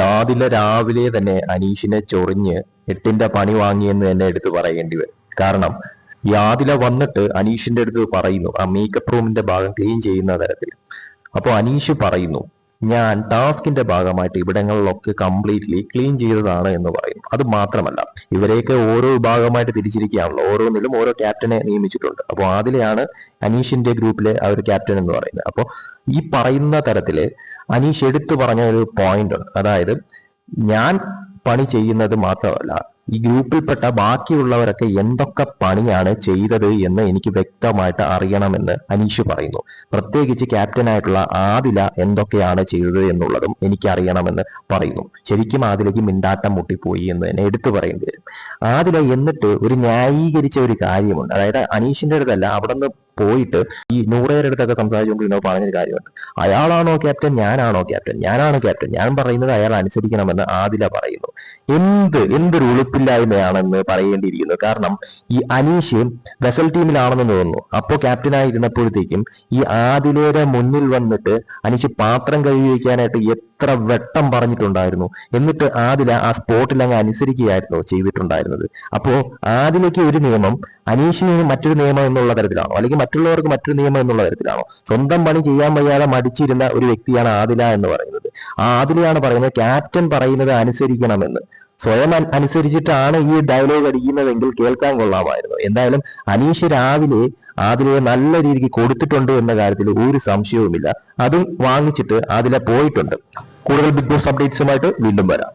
ആദില രാവിലെ തന്നെ അനീഷിനെ ചൊറിഞ്ഞ് എട്ടിന്റെ പണി വാങ്ങിയെന്ന് തന്നെ എടുത്ത് പറയേണ്ടി വരും. കാരണം യാതില വന്നിട്ട് അനീഷിന്റെ അടുത്ത് പറയുന്നു ആ മേക്കപ്പ് റൂമിന്റെ ഭാഗം ക്ലീൻ ചെയ്യുന്ന തരത്തിൽ. അപ്പോൾ അനീഷ് പറയുന്നു ഞാൻ ടാസ്കിന്റെ ഭാഗമായിട്ട് ഇവിടങ്ങളിലൊക്കെ കംപ്ലീറ്റ്ലി ക്ലീൻ ചെയ്തതാണ് എന്ന് പറയും അത് മാത്രമല്ല ഇവരെയൊക്കെ ഓരോ വിഭാഗമായിട്ട് തിരിച്ചിരിക്കുകയാണല്ലോ. ഓരോന്നിലും ഓരോ ക്യാപ്റ്റനെ നിയമിച്ചിട്ടുണ്ട്. അപ്പോൾ അതിലെയാണ് അനീഷിന്റെ ഗ്രൂപ്പിലെ ആ ഒരു ക്യാപ്റ്റൻ എന്ന് പറയുന്നത്. അപ്പോൾ ഈ പറയുന്ന തരത്തിൽ അനീഷ് എടുത്തു പറഞ്ഞ ഒരു പോയിന്റ് ഉണ്ട്. അതായത് ഞാൻ പണി ചെയ്യുന്നത് മാത്രമല്ല ഈ ഗ്രൂപ്പിൽപ്പെട്ട ബാക്കിയുള്ളവരൊക്കെ എന്തൊക്കെ പണിയാണ് ചെയ്തത് എന്ന് എനിക്ക് വ്യക്തമായിട്ട് അറിയണമെന്ന് അനീഷ് പറയുന്നു. പ്രത്യേകിച്ച് ക്യാപ്റ്റനായിട്ടുള്ള ആദില എന്തൊക്കെയാണ് ചെയ്തത് എന്നുള്ളതും എനിക്ക് അറിയണമെന്ന് പറയുന്നു. ശരിക്കും ആദിലേക്ക് മിണ്ടാട്ടം മുട്ടിപ്പോയി എന്ന് തന്നെ എടുത്തു പറയേണ്ടി വരും. ആദില എന്നിട്ട് ഒരു ന്യായീകരിച്ച ഒരു കാര്യമുണ്ട്. അതായത് അനീഷിന്റെ അടുത്തല്ല അവിടെ നിന്ന് പോയിട്ട് ഈ നൂറേരുടെ അടുത്തൊക്കെ സംസാരിച്ചുകൊണ്ടിരുന്നപ്പോൾ പറഞ്ഞൊരു കാര്യമുണ്ട്. അയാളാണോ ക്യാപ്റ്റൻ? ഞാനാണോ ക്യാപ്റ്റൻ? ഞാനാണ് ക്യാപ്റ്റൻ. ഞാൻ പറയുന്നത് അയാൾ അനുസരിക്കണമെന്ന് ആദില പറയുന്നു. എന്ത് എന്തൊരു ഉളുപ്പില്ലായ്മയാണെന്ന് പറയേണ്ടിയിരിക്കുന്നു. കാരണം ഈ അനീഷ് വെസൽ ടീമിലാണെന്ന് തോന്നുന്നു. അപ്പോൾ ക്യാപ്റ്റനായിരുന്നപ്പോഴത്തേക്കും ഈ ആദിലയുടെ മുന്നിൽ വന്നിട്ട് അനീഷ് പാത്രം കഴുകി വയ്ക്കാനായിട്ട് എത്ര വെട്ടം പറഞ്ഞിട്ടുണ്ടായിരുന്നു. എന്നിട്ട് ആദില ആ സ്പോട്ടിൽ അങ്ങ് അനുസരിക്കുകയായിരുന്നു ചെയ്തിട്ടുണ്ടായിരുന്നത്. അപ്പോൾ ആദിലയ്ക്ക് ഒരു നിയമം അനീഷിന് മറ്റൊരു നിയമം എന്നുള്ള തരത്തിലാണോ? അല്ലെങ്കിൽ മറ്റുള്ളവർക്ക് മറ്റൊരു നിയമം എന്നുള്ള തരത്തിലാണോ? സ്വന്തം പണി ചെയ്യാൻ വയ്യാതെ മടിച്ചിരുന്ന ഒരു വ്യക്തിയാണ് ആദില എന്ന് പറയുന്നത്. ആ ആദിലയാണ് പറയുന്നത് ക്യാപ്റ്റൻ പറയുന്നത് അനുസരിക്കണമെന്ന്. സ്വയം അനുസരിച്ചിട്ടാണ് ഈ ഡയലോഗ് അടിക്കുന്നതെങ്കിൽ കേൾക്കാൻ കൊള്ളാമായിരുന്നു. എന്തായാലും അനീഷ് രാവിലെ ആദിലയെ നല്ല രീതിക്ക് കൊടുത്തിട്ടുണ്ട് എന്ന കാര്യത്തിൽ ഒരു സംശയവുമില്ല. അതും വാങ്ങിച്ചിട്ട് ആദില പോയിട്ടുണ്ട്. കൂടുതൽ ബിഗ് ബോസ് അപ്ഡേറ്റ്സുമായിട്ട് വീണ്ടും വരാം.